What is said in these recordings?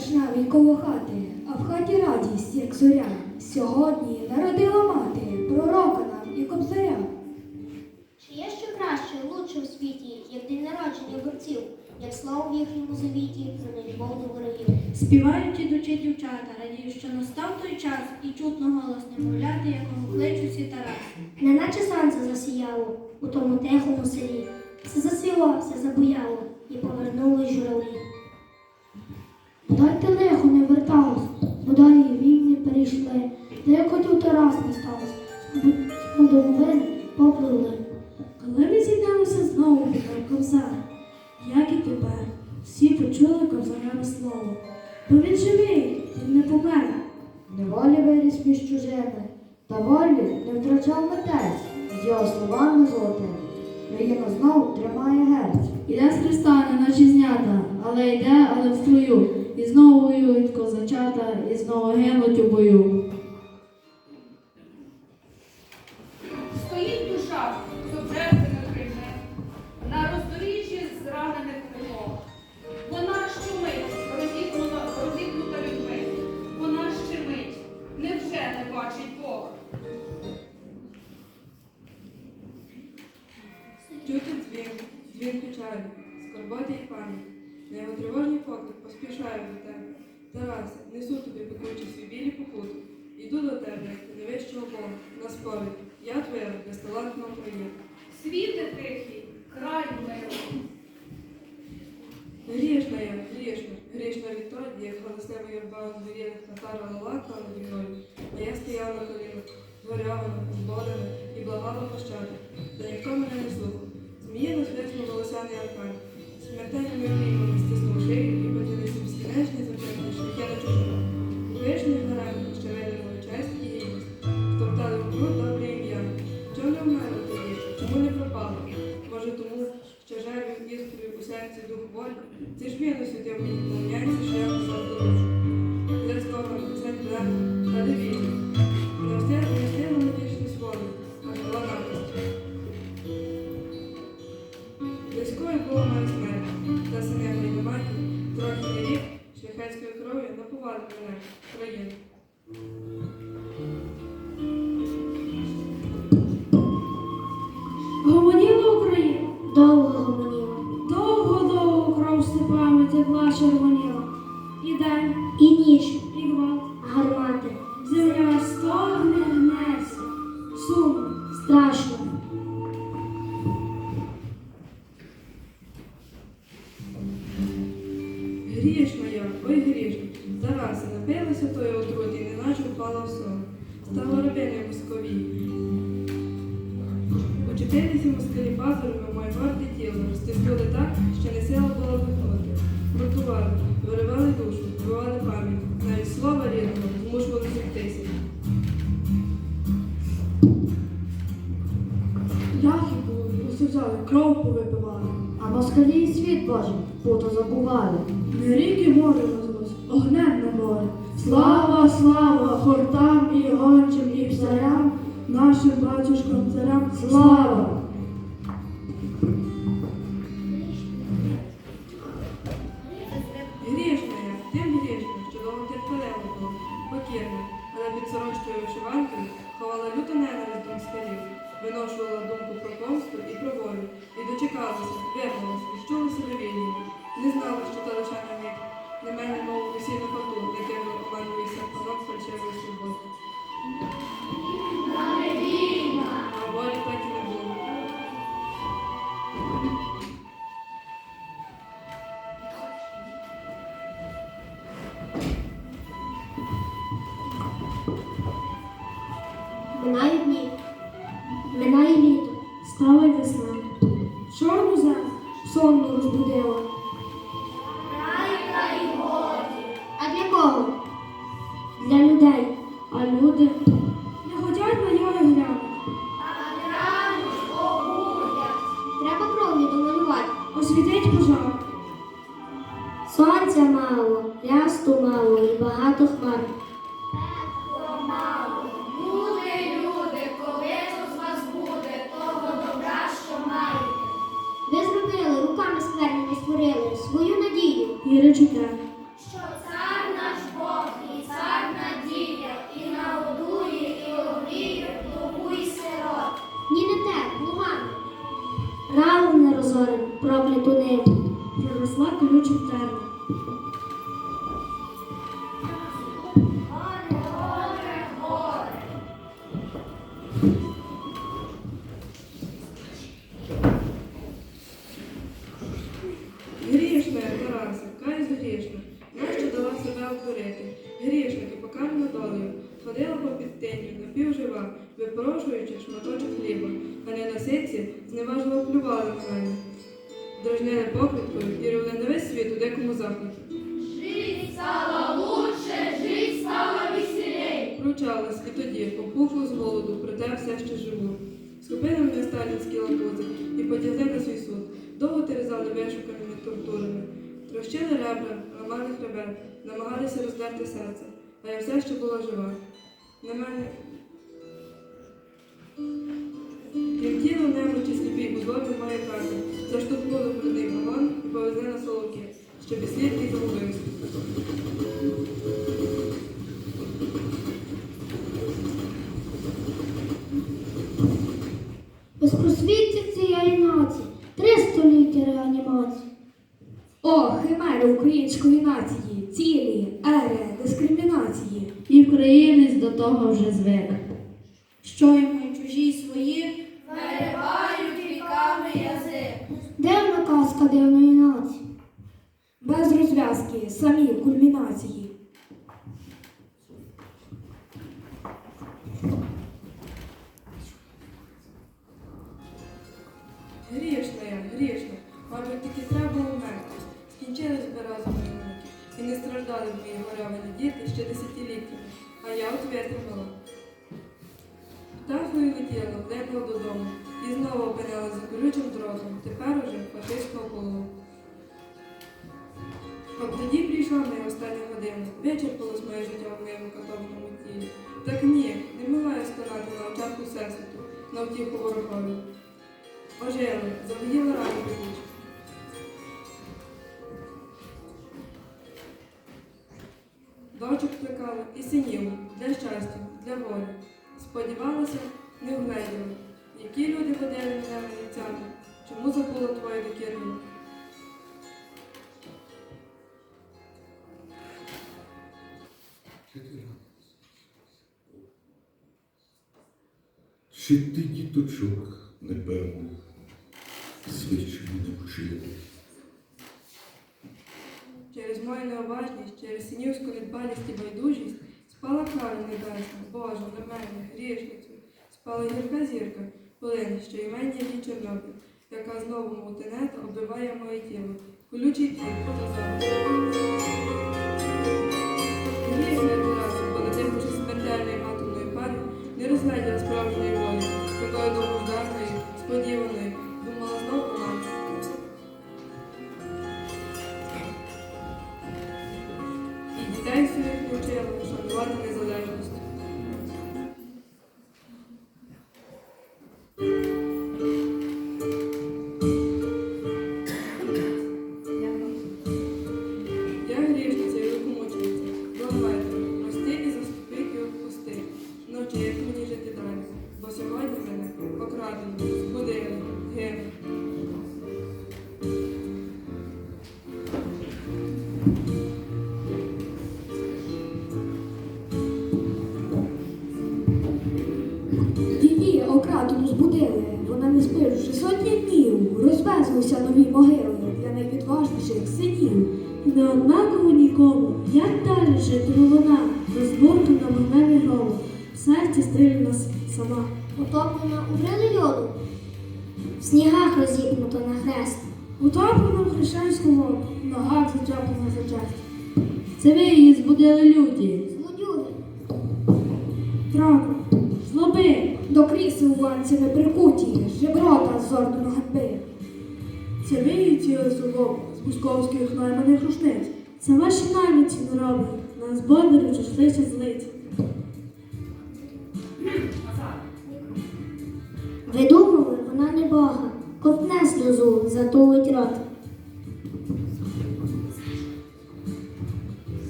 вишневий коло хати, а в хаті радість, як зоря. Сьогодні народила мати пророка нам і кобзаря. Чи є ще краще, лучше в світі, як день народження борців, як слово в їхньому завіті, про нелюбов до ворогів. Співають ідучі дівчата, радію, що настав той час, і чутно голос немовляти, якого кличуть всі Тарас. Неначе сонце засіяло у тому тихому селі. Все засвіло, все забуяло, і повернули журавлі. Бодай лихо не верталось, бодай і війни перейшли, як хотів Тарас не сталося, з домовини попливли. Коли ми зійдемося знову під ковзар, як і тепер, всі почули ковзареве слово. Бо він живий, він не помер. Неволі виріс між чужими, та волю не втрачав митець його словами золотими. Країна знов тримає герць. Іде з Христа, не наче знята, але йде, але в струю. І знову воюють козачата, і знову гинуть у бою. Тривожний поспішаю до тебе. Тарасе, несу тобі пекучі свій білі покути. Іду до тебе, як до найвищого Бога, на сповідь. Я твоя безталантна Україна. Світи тихий, край миру. Грішна я, грішна, грішна відтоді, як галаслива юрба звірілих татар лалака наді мною, а я стояла на колінах, згорявана, збодена і благала пощади. Та ніхто мене не слухав. Зміїно звиснув волосяний аркан. Смертельними клімами стиснув шию напували сон. Стала рабиною московій. Учепилися москалі пазурами в моє горде тіло, розтиснули так, що не сила була виходити. Гуртували, виривали душу, вбивали пам'ять, навіть слова рідного змушували зіктися. Ляхи були, осужали, кров повипивали. А москалі і світ Божий путо забували. Не ріки море розлось, огнем на море. Слава, слава хортам і гончим і псарям, нашим батюшкам царям, слава! Освітить. Сонця мало, рясту мало і багато хмар. Прозорим, прокляту ниву. Проросла колючим. Захваті. Жить стало лучше, жить стало веселей. Кручалась і тоді, попухла з голоду, проте все ще живу. Схопили мене сталінські лапузи і потягли на свій суд. Довго терзали вишуканими тортурами. Трощили ребра, ламали хребет, намагалися роздерти серце, а я все ще була жива. На мене як тіло немочі сліпій узорі має карти, заштовхнули в брудний вагон і повезли на солоки, щоб і слідки Грішна я, грішна, мабуть, тільки треба умерти. Скінчились би разом мої і не страждали б мої горявані діти ще десятиліттями, а я от витримала. Птахою летіла, влипла додому, і знову опинилась за колючим дротом, тепер уже фашистського полону. От тоді прийшла моя остання година, вичерпалось моє життя в моєму катованому тілі. Так ні, сконати на очах у всесвіту, на втіху ворогові. Ожили, завоїла рану пекучу. Дочок плекала і синів для щастя, для волі. Сподівалася, не вгледіла. Які люди ходили мене вулицями, чому забула твою докірну? Чи ти діточок, непевно, свідчені не вчили? Через мою необачність, через синівську недбалість і байдужість спала кара небесна, Божа, на мене, грішницю. Спала гірка зірка, полин, що імені її Чорнобиль, яка знову мов тенета оббиває моє тіло. Колючий тіл, позазор. Грішна Тараса, бо надихнувши смертельної атомної пари, не розгляділа справжньої Розвезлися нові могили для найвідважніших синів. І не однаково нікому, як далі житиме вона, розбуркана вогневі грому, в серці стрільна сама. Утоплена у грили льоду, в снігах розіпнуто на хрест. Утоплена в хрещенську воду, ногах зачеплена за честь. Це ви її збудили люті. Злодюги, Траку, злоби, До крісел ланцями прикуті, жеброта з ордену ганьби. Це ви її ціли солому з московських найманих рушниць. Це ваші наймиці не роблять, нас бондарі числися злиці. ви думали, вона не Бога, ковтне сльозу, затулить рот.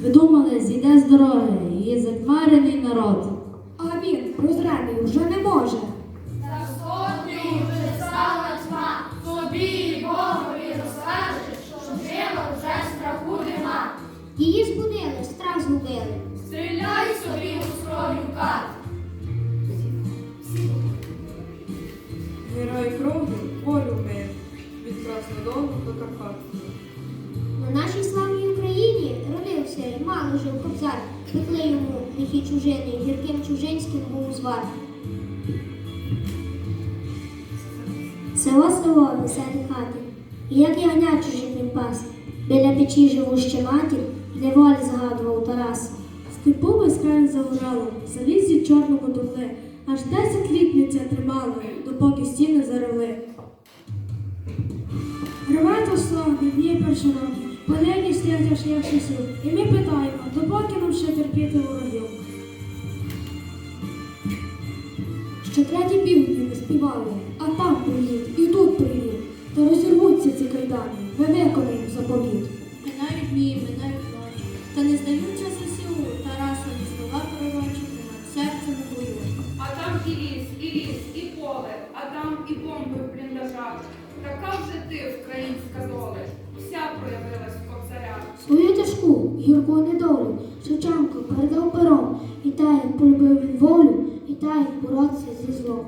Ви думали, зійде з дороги, її затьмарений народ. А він прозрений вже не може. Лихі чужини, гірким чужинським був звар. Село село веселі хати, і як ягня чужим він пас, біля печі живуща матір, неволі згадував Тарас. Степу безкрай загорало, залізі чорному довли, аж десять літ ми тримали, допоки стіни заревли. Рвайте славні, дні першороки, полені аж як часів, і ми питаємо, допоки ще терпіти ворогів. Ще треті півдні не співали, а там привіт, і тут привіт, та розірвуться ці кайдани, ми виконаємо заповіт. Минають дні, минають ночі, та не здаються ЗСУ, Тарасові слова пророчі, над серцем у бою. А там і ліс, і ліс, і поле, а там і бомби в бліндажах. Така вже ти, українська доля, Шевченко передав пером, і та, як полюбив він волю, і та, як боротися зі злом.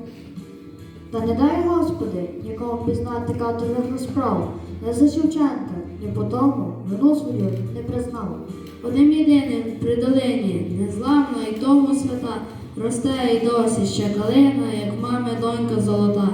Та не дай Господи нікому пізнати каторих розправ, не за Шевченка, ні по тому вину свою не признав. Одним єдиним при долині, незламна і тому свята, росте й досі ще калина, як мами донька золота.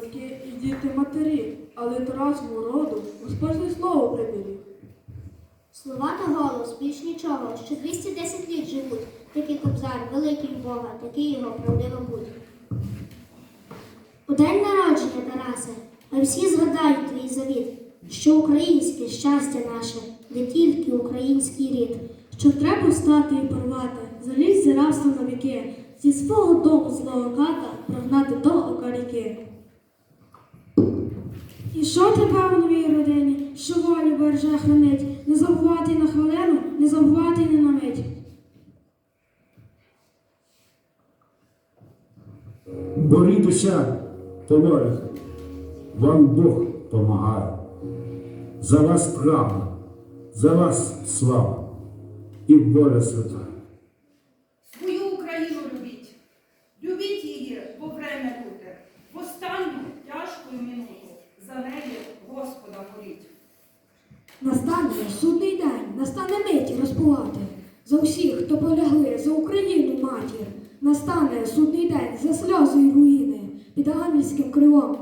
Батьки і діти матері, але Тарасову роду Господнє слово приберіг. Слова та голос більш нічого, що 210 літ живуть. Такий кобзар, великий Бога, такий його правдиво будь. У день народження, Тарасе, а всі згадають твій завіт, що українське щастя наше, не тільки український рід. Що треба встати і порвати, залізь зі рабства на віки, зі свого дому злого ката прогнати до ока ріки. І що тебе у новій родині, що волю береже хранить, не забувати на хвилину, не забувати не на мить. Борітеся, товариші, вам Бог помагає. За вас правда, за вас слава і воля свята. Свою Україну любіть. Любіть її, бо время буде. В останню тяжку минуту за неї Господа моліть. Настане судний день, настане мить розпувати за всіх, хто полягли за Україну матір. Настане судний день за сльози й руїни під ангельським крилом.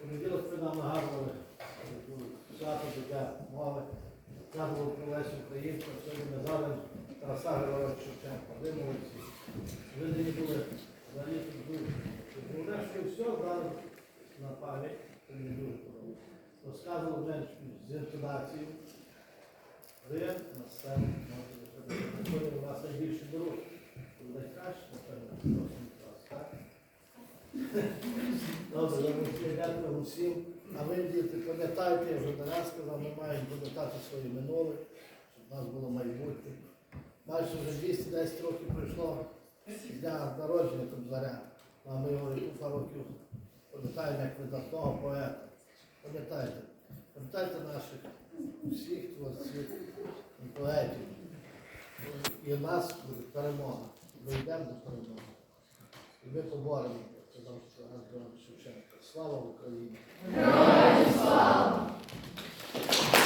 понеділок ви нам нагадували свято життя мови, згадував про Лесю Українську, сьогодні ми згадуємо Тараса Григоровича Шевченка. Ви молодці. Ви не були взагалі тут дуже. що все зараз на пам'ять, це не дуже подобається. Розказував менше з інтонацією. Ви на сцену можете заходити. У вас найбільше дорог. Найкраще, напевно, Добре, я вам дякую всім. А ви, діти, пам'ятайте, я вже не раз сказав, ми маємо пам'ятати своє минуле, щоб в нас було майбутнє. Майже вже 210 років пройшло з дня народження Кобзаря. А ми його кілька років пам'ятаємо як видатного поета. Пам'ятайте, пам'ятайте наших всіх творців і поетів. І в нас буде перемога. Ми йдемо до перемоги. І ми поборемо, Дон Шевченка. Слава Україні! Героям слава!